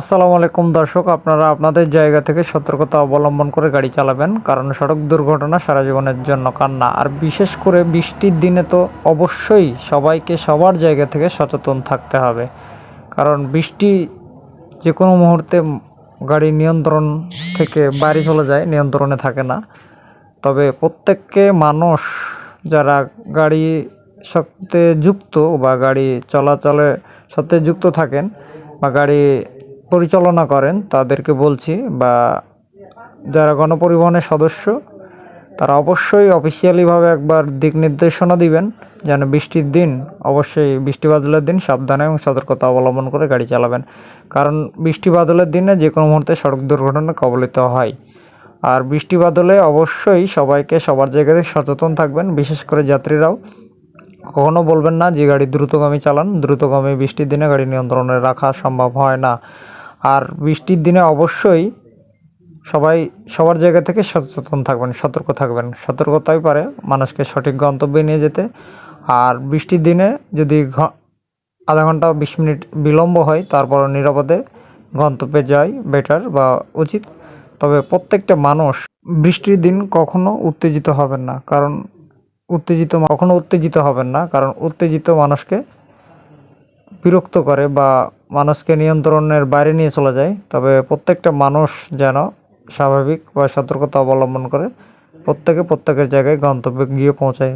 আসসালামু আলাইকুম দর্শক, আপনারা আপনাদের জায়গা থেকে সতর্কতা অবলম্বন করে গাড়ি চালাবেন, কারণ সড়ক দুর্ঘটনা সারা জীবনের জন্য কান্না। আর বিশেষ করে বৃষ্টির দিনে তো অবশ্যই সবাইকে সবার জায়গা থেকে সচেতন থাকতে হবে। কারণ বৃষ্টি যে কোনো মুহূর্তে গাড়ি নিয়ন্ত্রণ থেকে বাইরে চলে যায়, নিয়ন্ত্রণে থাকে না। তবে প্রত্যেককে মানুষ যারা গাড়ি সাথে যুক্ত বা গাড়ি চলাচলের সাথে যুক্ত থাকেন বা গাড়ি পরিচালনা করেন, তাদেরকে বলছি বা যারা গণপরিবহনের সদস্য, তারা অবশ্যই অফিসিয়ালিভাবে একবার দিক নির্দেশনা দিবেন, যেন বৃষ্টির দিন, অবশ্যই বৃষ্টি বাদলের দিন সাবধানে এবং সতর্কতা অবলম্বন করে গাড়ি চালাবেন। কারণ বৃষ্টি বাদলের দিনে যে কোনো মুহূর্তে সড়ক দুর্ঘটনা কবলিত হয়। আর বৃষ্টি বাদলে অবশ্যই সবাইকে সবার জায়গাতে সচেতন থাকবেন, বিশেষ করে যাত্রীরাও। কখনও বলবেন না যে গাড়ি দ্রুতগামী চালান, দ্রুতগামী বৃষ্টির দিনে গাড়ি নিয়ন্ত্রণে রাখা সম্ভব হয় না। আর বৃষ্টির দিনে অবশ্যই সবাই সবার জায়গা থেকে সচেতন থাকবেন, সতর্ক থাকবেন। সতর্কতাই পারে মানুষকে সঠিক গন্তব্যে নিয়ে যেতে। আর বৃষ্টির দিনে যদি আধা ঘণ্টা বিশ মিনিট বিলম্ব হয় তারপর নিরাপদে গন্তব্যে যাই বেটার বা উচিত। তবে প্রত্যেকটা মানুষ বৃষ্টির দিন কখনো উত্তেজিত হবেন না, কারণ উত্তেজিত কখনো উত্তেজিত হবেন না, কারণ উত্তেজিত মানুষকে বিরক্ত করে বা মানুষকে নিয়ন্ত্রণের বাইরে নিয়ে চলে যায়, তবে প্রত্যেকটা মানুষ যেন স্বাভাবিক বা সতর্কতা অবলম্বন করে প্রত্যেকে প্রত্যেকের জায়গায় গন্তব্যে গিয়ে পৌঁছায়।